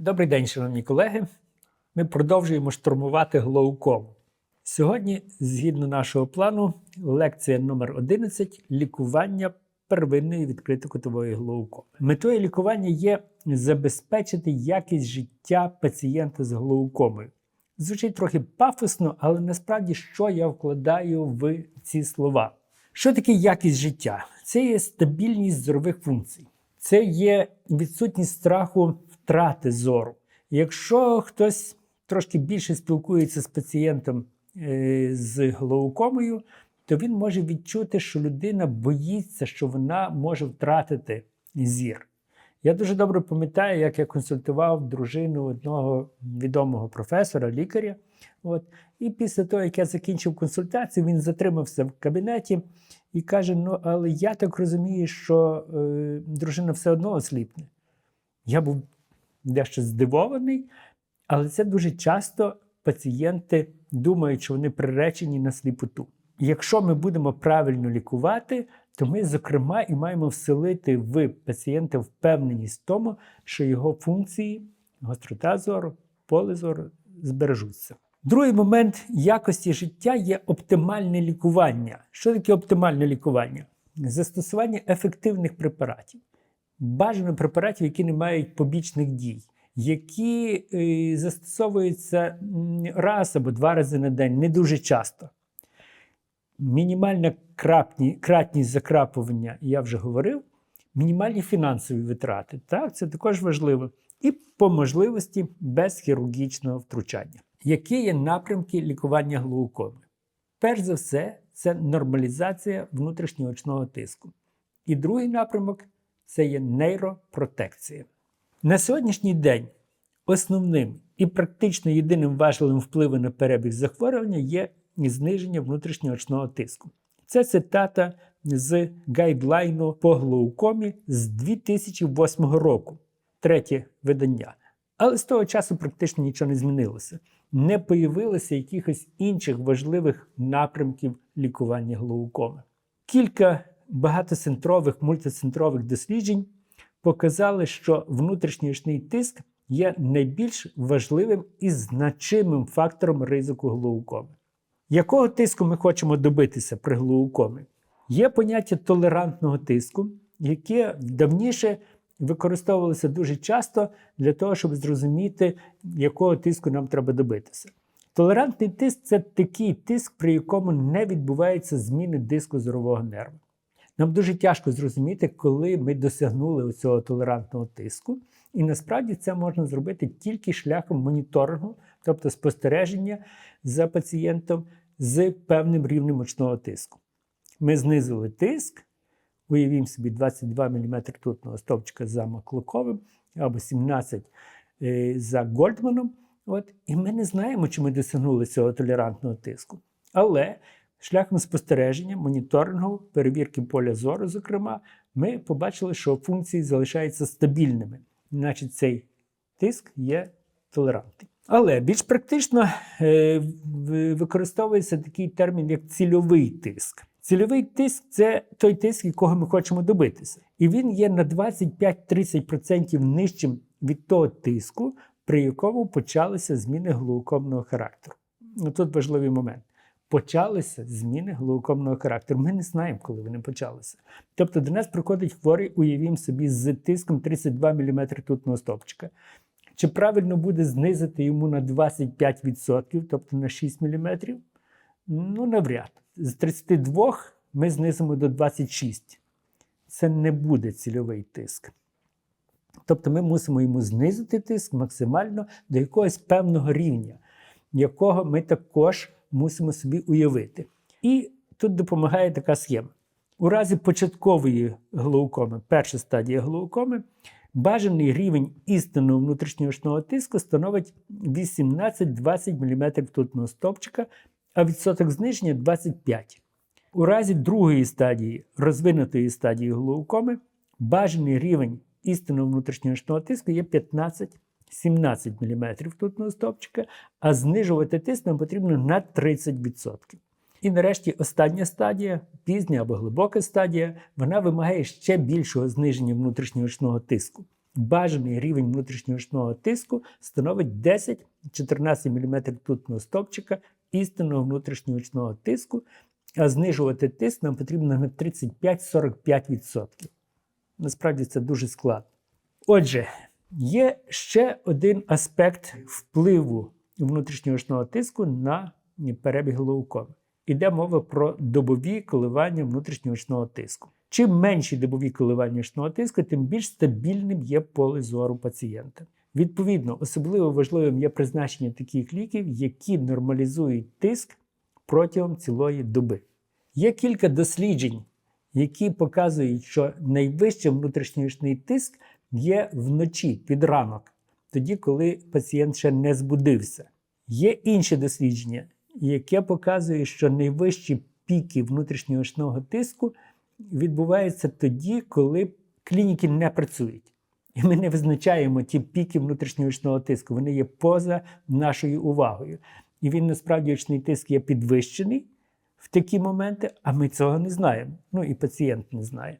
Добрий день, шановні колеги. Ми продовжуємо штурмувати глоукому. Сьогодні, згідно нашого плану, лекція номер 11 лікування первинної відкритокутової глоукоми. Метою лікування є забезпечити якість життя пацієнта з глоукомою. Звучить трохи пафосно, але насправді що я вкладаю в ці слова? Що таке якість життя? Це є стабільність зорових функцій. Це є відсутність страху втрати зору. Якщо хтось трошки більше спілкується з пацієнтом е, з глаукомою, то він може відчути, що людина боїться, що вона може втратити зір. Я дуже добре пам'ятаю, як я консультував дружину одного відомого професора, лікаря. От. І після того, як я закінчив консультацію, він затримався в кабінеті і каже: Ну, але я так розумію, що е, дружина все одно осліпне. Я був дещо здивований, але це дуже часто пацієнти думають, що вони приречені на сліпоту. Якщо ми будемо правильно лікувати, то ми, зокрема, і маємо вселити в пацієнта впевненість в тому, що його функції, гострота зору, поле зору збережуться. Другий момент якості життя є оптимальне лікування. Що таке оптимальне лікування? Застосування ефективних препаратів. Бажано препаратів, які не мають побічних дій, які е, застосовуються раз або два рази на день, не дуже часто. Мінімальна крапні, кратність закрапування, я вже говорив, мінімальні фінансові витрати. Так, це також важливо. І по можливості без хірургічного втручання. Які є напрямки лікування глаукоми? Перш за все, це нормалізація внутрішньоочного тиску. І другий напрямок це є нейропротекція. На сьогоднішній день основним і практично єдиним важливим впливом на перебіг захворювання є зниження внутрішньоочного тиску. Це цитата з гайдлайну по глаукомі з 2008 року, третє видання. Але з того часу практично нічого не змінилося. Не появилося якихось інших важливих напрямків лікування глаукоми. Кілька багатоцентрових, мультицентрових досліджень показали, що внутрішній тиск є найбільш важливим і значимим фактором ризику глаукоми. Якого тиску ми хочемо добитися при глаукомі? Є поняття толерантного тиску, яке давніше використовувалося дуже часто для того, щоб зрозуміти, якого тиску нам треба добитися. Толерантний тиск це такий тиск, при якому не відбуваються зміни диску зорового нерва. Нам дуже тяжко зрозуміти, коли ми досягнули цього толерантного тиску, і насправді це можна зробити тільки шляхом моніторингу, тобто спостереження за пацієнтом з певним рівнем очного тиску. Ми знизили тиск, уявімо собі 22 мм ртутного стовпчика за Маклуковим або 17 е, за Гольдманом. От, і ми не знаємо, чи ми досягнули цього толерантного тиску. Але шляхом спостереження, моніторингу, перевірки поля зору, зокрема, ми побачили, що функції залишаються стабільними. Значить, цей тиск є толерантний. Але більш практично е, використовується такий термін, як цільовий тиск. Цільовий тиск це той тиск, якого ми хочемо добитися. І він є на 25-30% нижчим від того тиску, при якому почалися зміни глаукомного характеру. Ну, Тут важливий момент. Почалися зміни глаукомного характеру. Ми не знаємо, коли вони почалися. Тобто до нас приходить хворий, уявімо собі, з тиском 32 мм ртутного стовпчика. Чи правильно буде знизити йому на 25%, тобто на 6 мм? Ну, навряд. З 32 ми знизимо до 26. Це не буде цільовий тиск. Тобто ми мусимо йому знизити тиск максимально до якогось певного рівня, якого ми також мусимо собі уявити. І тут допомагає така схема. У разі початкової глаукоми, перша стадія глаукоми, бажаний рівень істинного внутрішньоочного тиску становить 18-20 мм ртутного стовпчика, а відсоток зниження 25. У разі другої стадії, розвинутої стадії глаукоми, бажаний рівень істинного внутрішньоочного тиску є 15-17 мм ртутного стовпчика, а знижувати тиск нам потрібно на 30%. І нарешті остання стадія, пізня або глибока стадія, вона вимагає ще більшого зниження внутрішньоочного тиску. бажаний рівень внутрішньоочного тиску становить 10-14 мм ртутного стовпчика істинного внутрішньоочного тиску, а знижувати тиск нам потрібно на 35-45%. Насправді це дуже складно. Отже, є ще один аспект впливу внутрішньоочного тиску на перебіг глаукоми. Іде мова про добові коливання внутрішньоочного тиску. Чим менші добові коливання очного тиску, тим більш стабільним є поле зору пацієнта. Відповідно, особливо важливим є призначення таких ліків, які нормалізують тиск протягом цілої доби. Є кілька досліджень, які показують, що найвищий внутрішньоочний тиск є вночі під ранок, тоді, коли пацієнт ще не збудився. Є інші дослідження, яке показує, що найвищі піки внутрішньоочного тиску відбуваються тоді, коли клініки не працюють. І ми не визначаємо ті піки внутрішньоочного тиску. Вони є поза нашою увагою. І він насправді очний тиск є підвищений в такі моменти, а ми цього не знаємо. Ну і пацієнт не знає.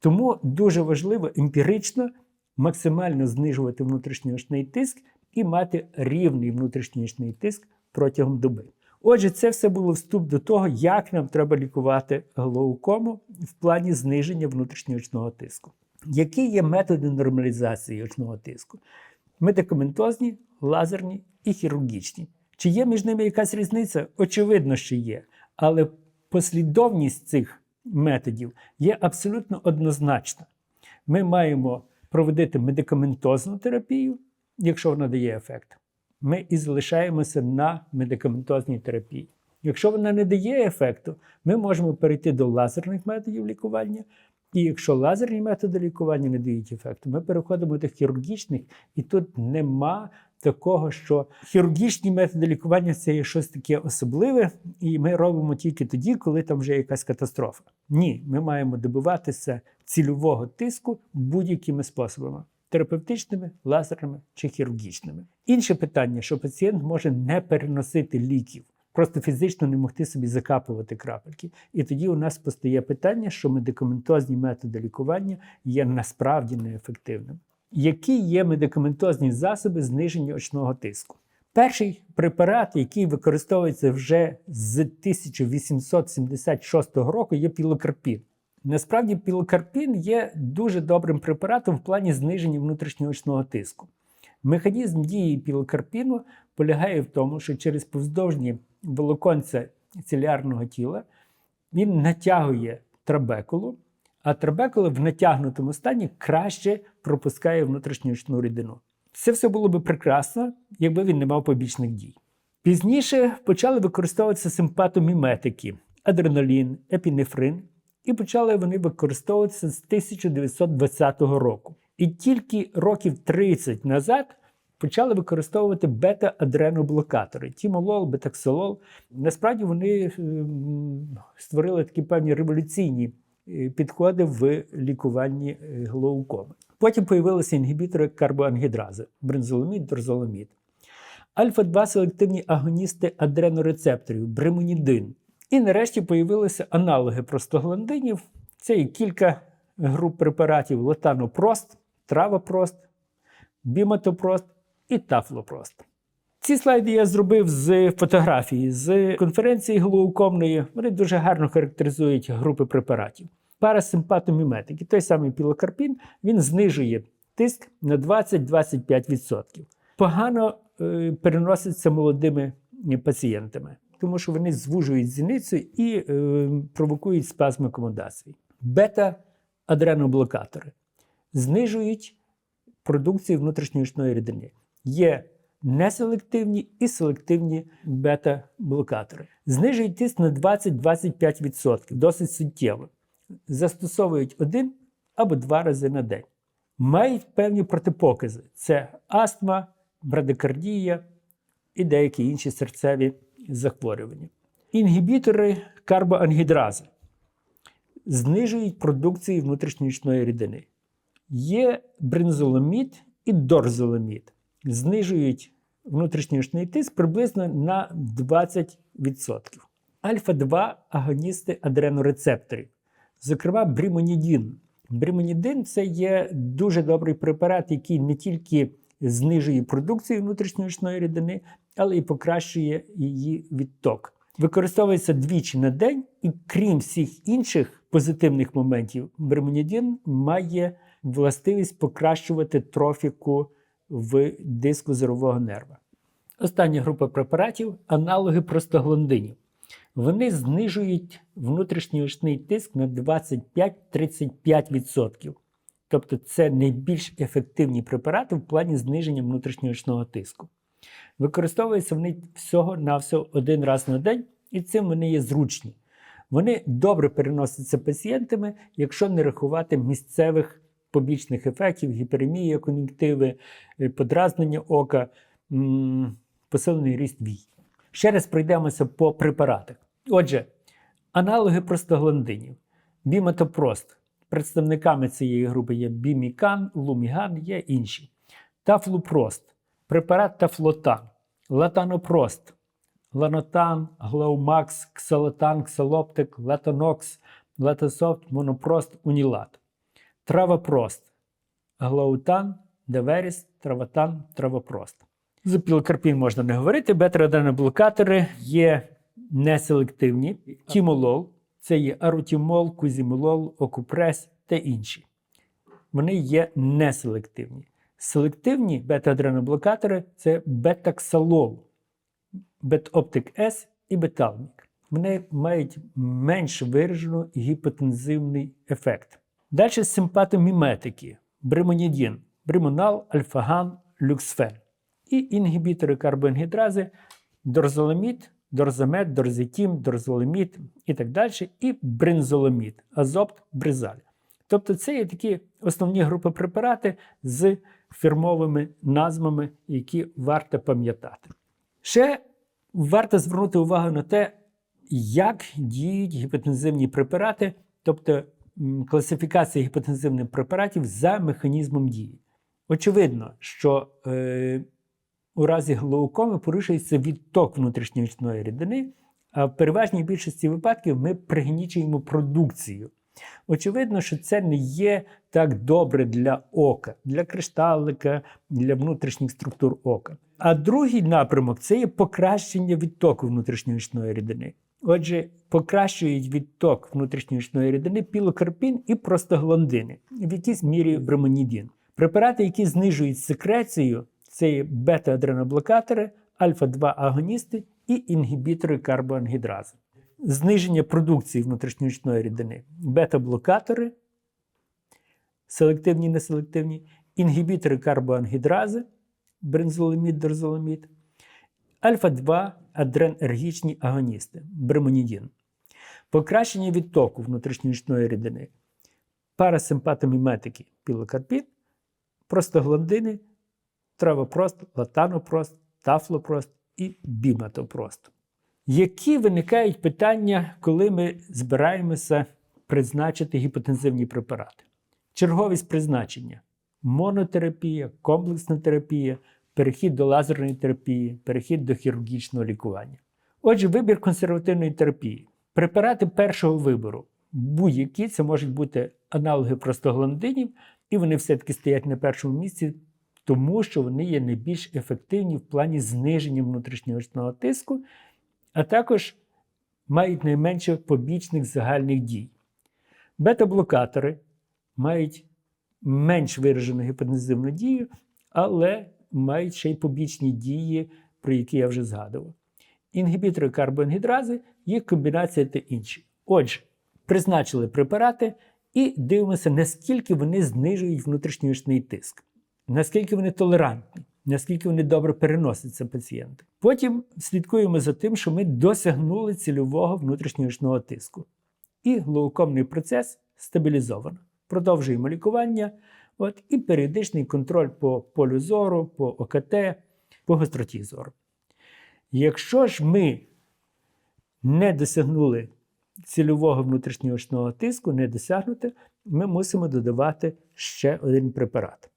Тому дуже важливо емпірично максимально знижувати внутрішньоочний тиск і мати рівний внутрішньоочний тиск протягом доби. Отже, це все було вступ до того, як нам треба лікувати глаукому в плані зниження внутрішньоочного тиску. Які є методи нормалізації очного тиску? Медикаментозні, лазерні і хірургічні. Чи є між ними якась різниця? Очевидно, що є. Але послідовність цих методів є абсолютно однозначна. Ми маємо проводити медикаментозну терапію, якщо вона дає ефект. Ми і залишаємося на медикаментозній терапії. Якщо вона не дає ефекту, ми можемо перейти до лазерних методів лікування. І якщо лазерні методи лікування не дають ефекту, ми переходимо до хірургічних, і тут нема такого, що хірургічні методи лікування це є щось таке особливе, і ми робимо тільки тоді, коли там вже якась катастрофа. Ні, ми маємо добиватися цільового тиску будь-якими способами. Терапевтичними, лазерними чи хірургічними. Інше питання, що пацієнт може не переносити ліків, просто фізично не могти собі закапувати крапельки. І тоді у нас постає питання, що медикаментозні методи лікування є насправді неефективними. Які є медикаментозні засоби зниження очного тиску? Перший препарат, який використовується вже з 1876 року, є пілокарпін. Насправді, пілокарпін є дуже добрим препаратом в плані зниження внутрішньоочного тиску. Механізм дії пілокарпіну полягає в тому, що через повздовжні волоконця цілярного тіла він натягує трабекулу, а трабекула в натягнутому стані краще пропускає внутрішньоочну рідину. Це все було би прекрасно, якби він не мав побічних дій. Пізніше почали використовуватися симпатоміметики, адреналін, епінефрин, і почали вони використовуватися з 1920 року. І тільки років 30 назад почали використовувати бета-адреноблокатори, тімолол, бетаксолол. Насправді вони створили такі певні революційні підходи в лікуванні глаукоми. Потім з'явилися інгібітори карбоангідрази, брензоламід, дорзоламід. Альфа-2 селективні агоністи адренорецепторів, бремонідин. І нарешті з'явилися аналоги простагландинів. Це і кілька груп препаратів: летанопрост, травопрост, біматопрост і тафлопрост. Ці слайди я зробив з фотографії з конференції глаукомної. Вони дуже гарно характеризують групи препаратів. Парасимпатоміметики, той самий пілокарпін, він знижує тиск на 20-25%. Погано е, переноситься молодими пацієнтами, тому що вони звужують зіницю і е, провокують спазм акомодації. Бета-адреноблокатори знижують продукцію внутрішньої рідини. Є неселективні і селективні бета-блокатори. Знижують тиск на 20-25%, досить суттєво. Застосовують один або два рази на день. Мають певні протипокази: це астма, брадикардія і деякі інші серцеві захворювання. Інгібітори карбоангідрази знижують продукцію внутрішньої рідини. Є брензоламід і дорзоламід. Знижують внутрішньоочний тиск приблизно на 20%. Альфа-2 агоністи адренорецепторів, зокрема, брімонідін, Бримонідин це є дуже добрий препарат, який не тільки знижує продукцію внутрішньоочної рідини, але й покращує її відток. Використовується двічі на день, і крім всіх інших позитивних моментів, бремонідин має властивість покращувати трофіку в диску зорового нерва. Остання група препаратів аналоги простагландинів. Вони знижують внутрішній очний тиск на 25-35%. Тобто це найбільш ефективні препарати в плані зниження внутрішньоочного тиску. Використовуються вони всього-навсього один раз на день, і цим вони є зручні. Вони добре переносяться пацієнтами, якщо не рахувати місцевих побічних ефектів, гіперемія кон'юнктиви, е, подразнення ока, посилений ріст вій. Ще раз пройдемося по препаратах. Отже, аналоги простагландинів. Біметопрост. Представниками цієї групи є бімікан, луміган, є інші. Тафлупрост, препарат тафлотан, латанопрост, ланотан, глаумакс, ксалотан, ксалоптик, латанокс, латасофт, монопрост, унілат. Травопрост, глаутан, деверіс, траватан, травопрост. За пілокарпін можна не говорити. Бета-адреноблокатори є неселективні. Тімолол це є арутімол, кузімолол, окупрес та інші. Вони є неселективні. Селективні бета-адреноблокатори це бетаксалол, бетоптик С і беталмік. Вони мають менш виражений гіпотензивний ефект. Далі симпатоміметики, бримонідін, бримонал, альфаган, люксфен і інгібітори карбоангідрази, дорзоламід, дорзамет, дорзетім, дорзоламід і так далі, і бринзоламід, азопт, бризаль. Тобто це є такі основні групи препарати з фірмовими назвами, які варто пам'ятати. Ще варто звернути увагу на те, як діють гіпотензивні препарати, тобто класифікація гіпотензивних препаратів за механізмом дії. Очевидно, що е, у разі глаукоми порушується відток внутрішньоочної рідини, а в переважній більшості випадків ми пригнічуємо продукцію. Очевидно, що це не є так добре для ока, для кришталика, для внутрішніх структур ока. А другий напрямок це є покращення відтоку внутрішньоочної рідини. Отже, покращують відток внутрішньоочної рідини пілокарпін і простагландини, в якійсь мірі бремонідін. Препарати, які знижують секрецію, це є бета-адреноблокатори, альфа-2 агоністи і інгібітори карбоангідрази. Зниження продукції внутрішньоочної рідини, бета-блокатори, селективні, неселективні, інгібітори карбоангідрази, брензоламід, дорзоламід, альфа-2 адренергічні агоністи, бремонідін. Покращення відтоку внутрішньоочної рідини, парасимпатоміметики, пілокарпін, простагландини, травопрост, латанопрост, тафлопрост і біматопрост. Які виникають питання, коли ми збираємося призначити гіпотензивні препарати? Черговість призначення: монотерапія, комплексна терапія, перехід до лазерної терапії, перехід до хірургічного лікування. Отже, вибір консервативної терапії. Препарати першого вибору. Будь-які це можуть бути аналоги простагландинів, і вони все-таки стоять на першому місці, тому що вони є найбільш ефективні в плані зниження внутрішньоочного тиску, а також мають найменше побічних загальних дій. Бета-блокатори мають менш виражену гіпотензивну дію, але мають ще й побічні дії, про які я вже згадував. Інгібітори карбоангідрази, їх комбінація та інші. Отже, призначили препарати і дивимося, наскільки вони знижують внутрішньоочний тиск, наскільки вони толерантні, наскільки вони добре переносяться пацієнти. Потім слідкуємо за тим, що ми досягнули цільового внутрішньоочного тиску. І глаукомний процес стабілізовано. Продовжуємо лікування от, і періодичний контроль по полю зору, по ОКТ, по гостроті зору. Якщо ж ми не досягнули цільового внутрішньоочного тиску, не досягнути, ми мусимо додавати ще один препарат.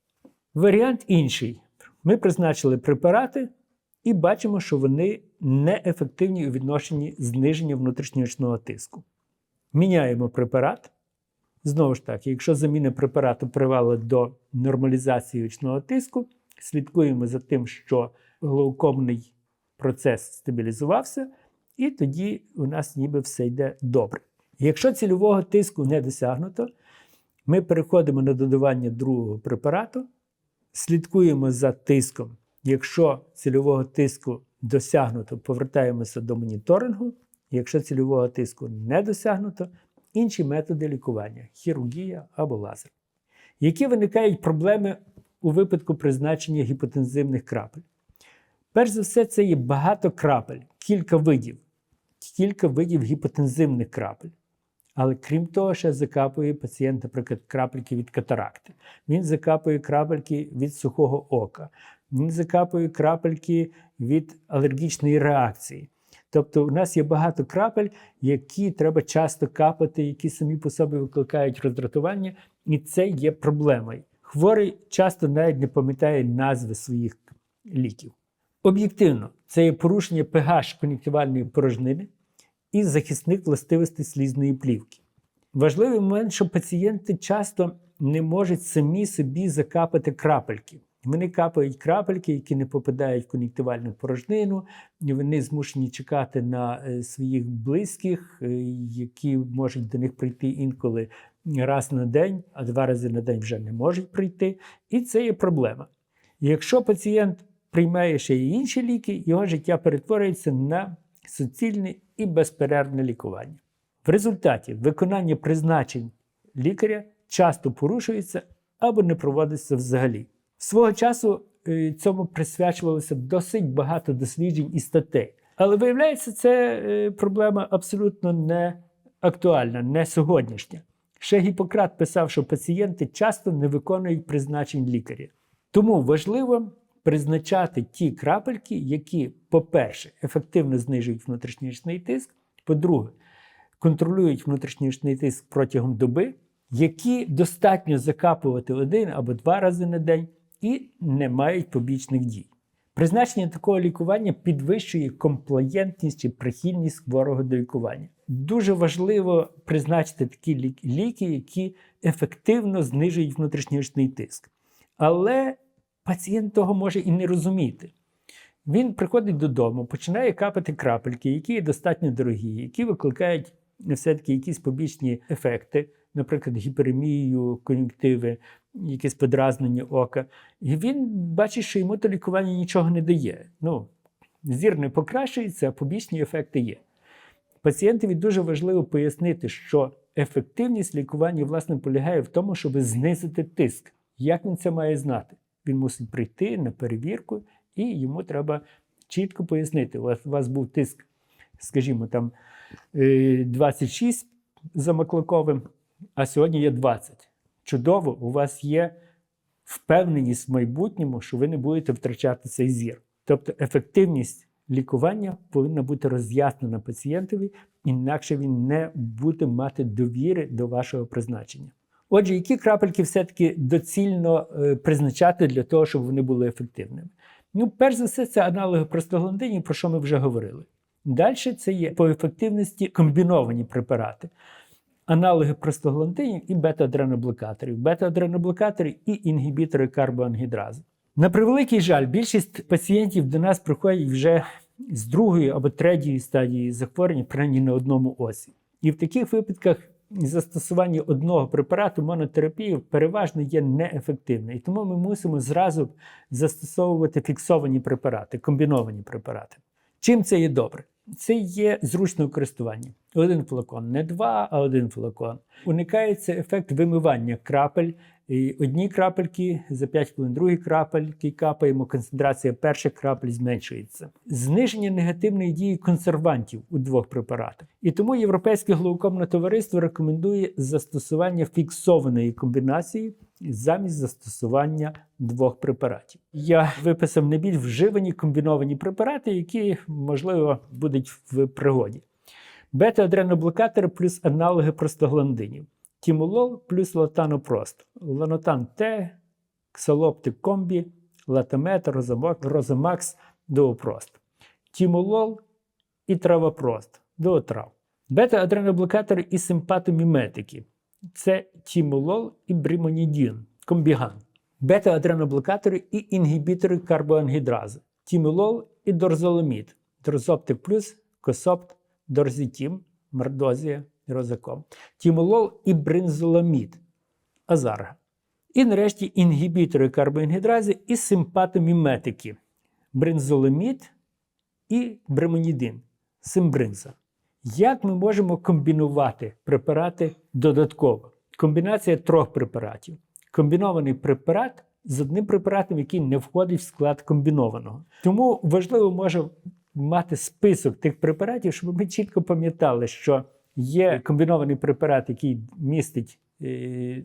Варіант інший. Ми призначили препарати і бачимо, що вони неефективні у відношенні зниження внутрішньоочного тиску. Міняємо препарат, Знову ж таки, якщо заміна препарату привела до нормалізації очного тиску, слідкуємо за тим, що глаукомний процес стабілізувався, і тоді у нас ніби все йде добре. Якщо цільового тиску не досягнуто, ми переходимо на додавання другого препарату, слідкуємо за тиском. Якщо цільового тиску досягнуто, повертаємося до моніторингу. Якщо цільового тиску не досягнуто, інші методи лікування хірургія або лазер. Які виникають проблеми у випадку призначення гіпотензивних крапель? Перш за все, це є багато крапель, кілька видів, кілька видів гіпотензивних крапель. Але крім того, ще закапує пацієнт, наприклад, крапельки від катаракти. Він закапує крапельки від сухого ока, він закапує крапельки від алергічної реакції. Тобто, у нас є багато крапель, які треба часто капати, які самі по собі викликають роздратування, і це є проблемою. Хворий часто навіть не пам'ятає назви своїх ліків. Об'єктивно, це є порушення pH кон'юнктивальної порожнини і захисних властивостей слізної плівки. Важливий момент, що пацієнти часто не можуть самі собі закапати крапельки. Вони капають крапельки, які не попадають в кон'юнктивальну порожнину, вони змушені чекати на е, своїх близьких, е, які можуть до них прийти інколи раз на день, а два рази на день вже не можуть прийти. І це є проблема. Якщо пацієнт приймає ще й інші ліки, його життя перетворюється на суцільне і безперервне лікування. В результаті виконання призначень лікаря часто порушується або не проводиться взагалі. Свого часу е, цьому присвячувалося досить багато досліджень і статей. Але виявляється, це е, проблема абсолютно не актуальна, не сьогоднішня. Ще Гіппократ писав, що пацієнти часто не виконують призначень лікаря. Тому важливо призначати ті крапельки, які, по-перше, ефективно знижують внутрішньоочний тиск, по-друге, контролюють внутрішньоочний тиск протягом доби, які достатньо закапувати один або два рази на день і не мають побічних дій. Призначення такого лікування підвищує комплаєнтність чи прихильність хворого до лікування. Дуже важливо призначити такі ліки, які ефективно знижують внутрішньоочний тиск. Але пацієнт того може і не розуміти. Він приходить додому, починає капати крапельки, які є достатньо дорогі, які викликають все-таки якісь побічні ефекти, наприклад, гіперемію, кон'юнктиви, якесь подразнення ока. І він бачить, що йому то лікування нічого не дає. Ну, Зір не покращується, а побічні ефекти є. Пацієнтові дуже важливо пояснити, що ефективність лікування власне полягає в тому, щоб знизити тиск. Як він це має знати? Він мусить прийти на перевірку, і йому треба чітко пояснити. У вас у вас був тиск, скажімо, там 26 за Маклаковим, а сьогодні є 20. Чудово, у вас є впевненість в майбутньому, що ви не будете втрачати цей зір. Тобто ефективність лікування повинна бути роз'яснена пацієнтові, інакше він не буде мати довіри до вашого призначення. Отже, які крапельки все-таки доцільно е, призначати для того, щоб вони були ефективними? Ну, перш за все, це аналоги простагландинів, про що ми вже говорили. Далі це є по ефективності комбіновані препарати. Аналоги простагландинів і бета-адреноблокаторів, бета-адреноблокатори і інгібітори карбоангідрази. На превеликий жаль, більшість пацієнтів до нас приходять вже з другої або третьої стадії захворювання, принаймні на одному осі. І в таких випадках застосування одного препарату монотерапії переважно є неефективне. І тому ми мусимо зразу застосовувати фіксовані препарати, комбіновані препарати. Чим це є добре? Це є зручне користування. Один флакон, не два, а один флакон. Уникається ефект вимивання крапель. І Одні крапельки за 5 хвилин, другі крапельки капаємо, концентрація перших крапель зменшується. Зниження негативної дії консервантів у двох препаратах. І тому Європейське глаукомне товариство рекомендує застосування фіксованої комбінації замість застосування двох препаратів. Я виписав найбільш вживані комбіновані препарати, які, можливо, будуть в пригоді. Бета-адреноблокатори плюс аналоги простагландинів. Тімолол плюс латанопрост. Ланотан Т, ксалоптик комбі, латамет, розамакс, доопрост. Тімолол і травопрост, доотрав. Бета-адреноблокатори і симпатоміметики. це тімолол і бримонідін, комбіган, бета-адреноблокатори і інгібітори карбоангідрази, тімолол і дорзоломід, дорзоптик плюс, косопт, дорзітім, мордозія, розаком, тімолол і бринзоламід, азарга. І нарешті інгібітори карбоангідрази і симпатоміметики, бринзоломід і бремонідин, симбринза. Як ми можемо комбінувати препарати додатково? Комбінація трьох препаратів. Комбінований препарат з одним препаратом, який не входить в склад комбінованого. Тому важливо може мати список тих препаратів, щоб ми чітко пам'ятали, що є комбінований препарат, який містить е,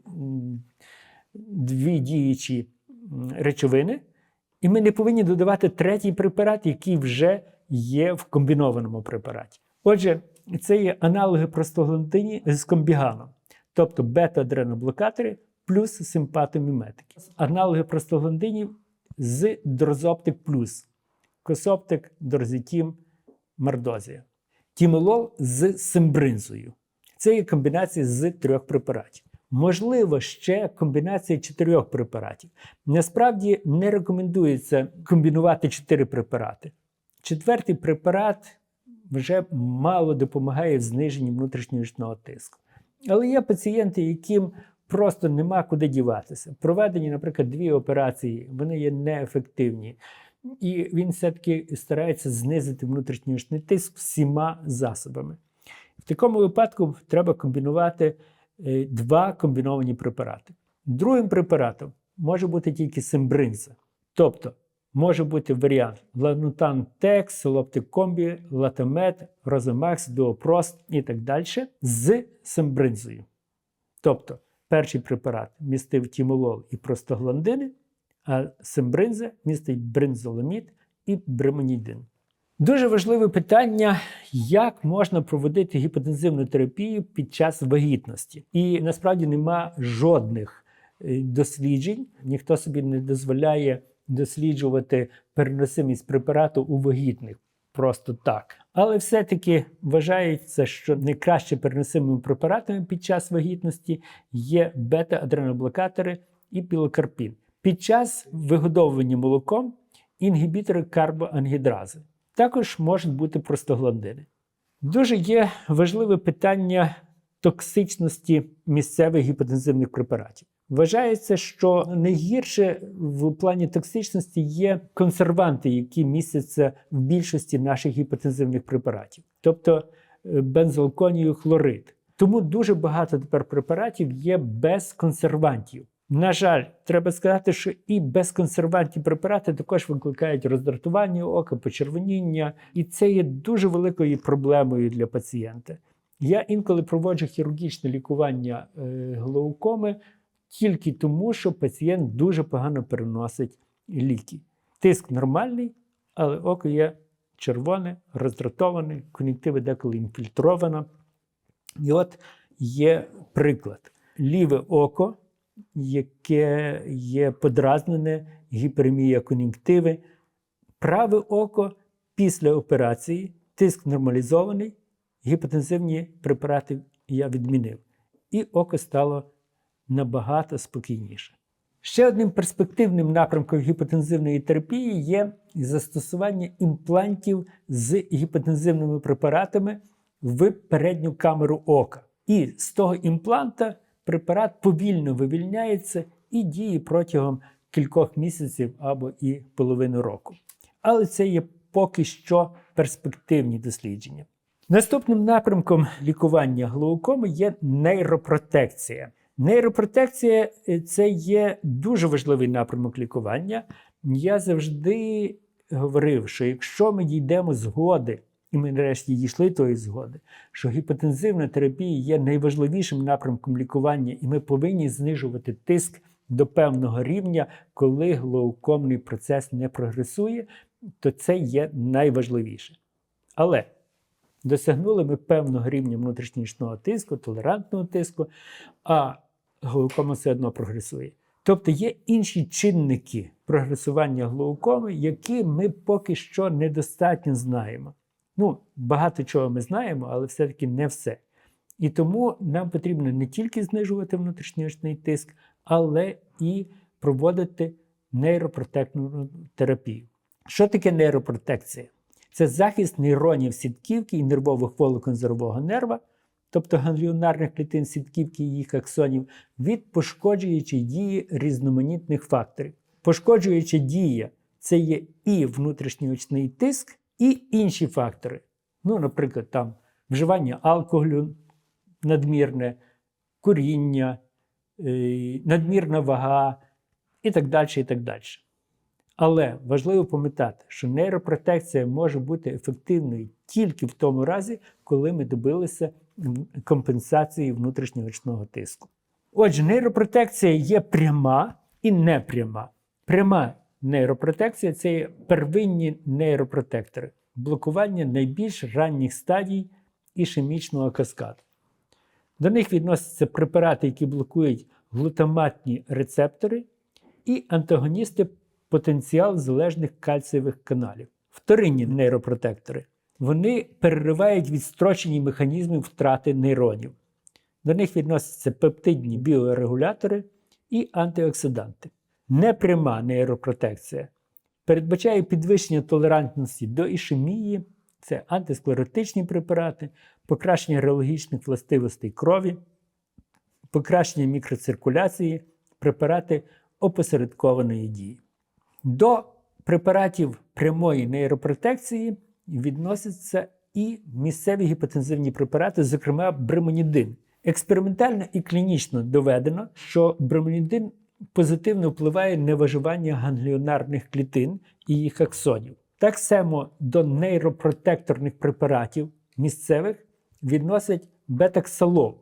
дві діючі речовини, і ми не повинні додавати третій препарат, який вже є в комбінованому препараті. Отже, це є аналоги простагландині з комбіганом, тобто бета-адреноблокатори плюс симпатоміметики. Аналоги простагландинів з дрозоптик плюс, косоптик, дорзітім, мордозія. Тімолол з симбринзою. Це є комбінація з трьох препаратів. Можливо, ще комбінація чотирьох препаратів. Насправді не рекомендується комбінувати чотири препарати. Четвертий препарат вже мало допомагає в зниженні внутрішньонічного тиску. Але є пацієнти, яким просто нема куди діватися. Проведені, наприклад, дві операції, вони є неефективні. І він все-таки старається знизити внутрішньонічний тиск всіма засобами. В такому випадку треба комбінувати е, два комбіновані препарати. Другим препаратом може бути тільки симбринза. Тобто може бути варіант ланутан текс, лоптикомбі, латамет, розомакс, дуопрост і так далі з симбринзою. Тобто перший препарат містив тімолол і простагландини, а симбринза містить бринзоламід і бремонідин. Дуже важливе питання, як можна проводити гіпотензивну терапію під час вагітності. І насправді нема жодних е, досліджень, ніхто собі не дозволяє досліджувати переносимість препарату у вагітних просто так. Але все-таки вважається, що найкраще переносимими препаратами під час вагітності є бета-адреноблокатори і пілокарпін. Під час вигодовування молоком інгібітори карбоангідрази. Також можуть бути простагландини. Дуже є важливе питання токсичності місцевих гіпотензивних препаратів. Вважається, що найгірше в плані токсичності є консерванти, які містяться в більшості наших гіпотензивних препаратів, тобто е, бензолконію хлорид. Тому дуже багато тепер препаратів є без консервантів. На жаль, треба сказати, що і безконсервантні препарати також викликають роздратування ока, почервоніння, і це є дуже великою проблемою для пацієнта. Я інколи проводжу хірургічне лікування е, глаукоми тільки тому, що пацієнт дуже погано переносить ліки. Тиск нормальний, але око є червоне, роздратоване, кон'юнктива деколи інфільтрована. І от є приклад: ліве око, яке є подразнене, гіперемія кон'юнктиви, праве око після операції, тиск нормалізований, гіпотензивні препарати я відмінив. І око стало набагато спокійніше. Ще одним перспективним напрямком гіпотензивної терапії є застосування імплантів з гіпотензивними препаратами в передню камеру ока. І з того імпланта препарат повільно вивільняється і діє протягом кількох місяців або і половини року. Але це є поки що перспективні дослідження. Наступним напрямком лікування глаукоми є нейропротекція. Нейропротекція е, це є дуже важливий напрямок лікування. Я завжди говорив, що якщо ми дійдемо згоди, і ми нарешті дійшли тої згоди, що гіпотензивна терапія є найважливішим напрямком лікування, і ми повинні знижувати тиск до певного рівня, коли глаукомний процес не прогресує, то це є найважливіше. Але досягнули ми певного рівня внутрішньонічного тиску, толерантного тиску, а глаукома все одно прогресує. Тобто є інші чинники прогресування глаукоми, які ми поки що недостатньо знаємо. Ну, багато чого ми знаємо, але все-таки не все. І тому нам потрібно не тільки знижувати внутрішньоочний тиск, але і проводити нейропротектну терапію. Що таке нейропротекція? Це захист нейронів сітківки і нервових волокон зорового нерва, тобто гангліонарних клітин сітківки і їх аксонів, від пошкоджуючої дії різноманітних факторів. Пошкоджуюча дія це є і внутрішньоочний тиск, і інші фактори. Ну, наприклад, там вживання алкоголю надмірне, куріння, е, надмірна вага і так далі. і так далі. Але важливо пам'ятати, що нейропротекція може бути ефективною тільки в тому разі, коли ми добилися компенсації внутрішньоочного тиску. Отже, нейропротекція є пряма і непряма. Пряма нейропротекція це первинні нейропротектори, блокування найбільш ранніх стадій ішемічного каскаду. До них відносяться препарати, які блокують глутаматні рецептори і антагоністи потенціал залежних кальцієвих каналів. Вторинні нейропротектори. Вони переривають відстрочені механізми втрати нейронів. До них відносяться пептидні біорегулятори і антиоксиданти. Непряма нейропротекція передбачає підвищення толерантності до ішемії, це антисклеротичні препарати, покращення реологічних властивостей крові, покращення мікроциркуляції, препарати опосередкованої дії. До препаратів прямої нейропротекції відносяться і місцеві гіпотензивні препарати, зокрема бремонідин. Експериментально і клінічно доведено, що бремонідин позитивно впливає на виживання гангліонарних клітин і їх аксонів. Так само до нейропротекторних препаратів місцевих відносять бетаксалол.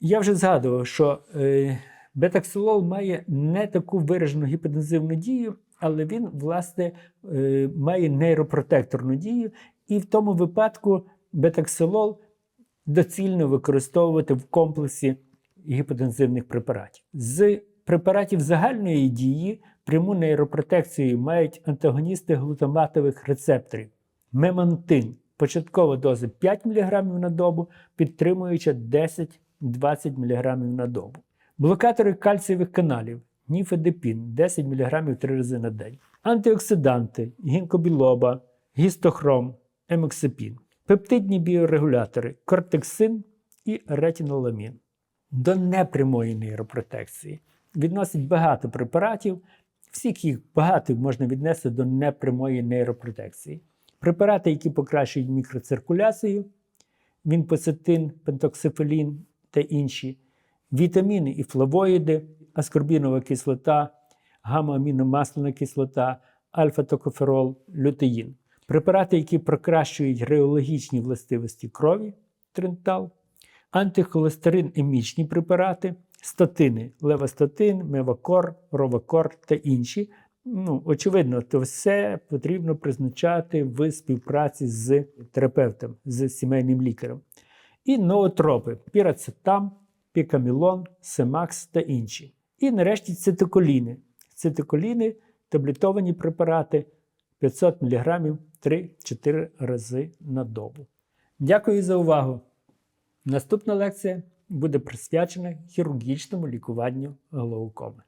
Я вже згадував, що е, бетаксалол має не таку виражену гіпотензивну дію, але він, власне, е, має нейропротекторну дію, і в тому випадку бетаксилол доцільно використовувати в комплексі гіпотензивних препаратів. З препаратів загальної дії пряму нейропротекцію мають антагоністи глутаматових рецепторів. Мемантин. Початкова доза 5 мг на добу, підтримуюча 10-20 мг на добу. Блокатори кальцієвих каналів ніфедепін 10 мг 3 рази на день. Антиоксиданти, гінкобілоба, гістохром, емоксипін. Пептидні біорегулятори, кортексин і ретиноламін. До непрямої нейропротекції відносять багато препаратів. Всіх їх багато можна віднести до непрямої нейропротекції. Препарати, які покращують мікроциркуляцію, вінпоцетин, пентоксифелін та інші, вітаміни і флавоїди, аскорбінова кислота, гамма-аміномасляна кислота, альфа-токоферол, лютеїн. Препарати, які покращують реологічні властивості крові, тринтал, антихолестерин емічні препарати, статини, левостатин, мевакор, ровакор та інші. Ну, очевидно, то все потрібно призначати в співпраці з терапевтом, з сімейним лікарем. І ноотропи пірацетам, пікамілон, семакс та інші. І нарешті цитоколіни. Цитоколіни таблетовані препарати 500 мг 3-4 рази на добу. Дякую за увагу! Наступна лекція буде присвячена хірургічному лікуванню глаукоми.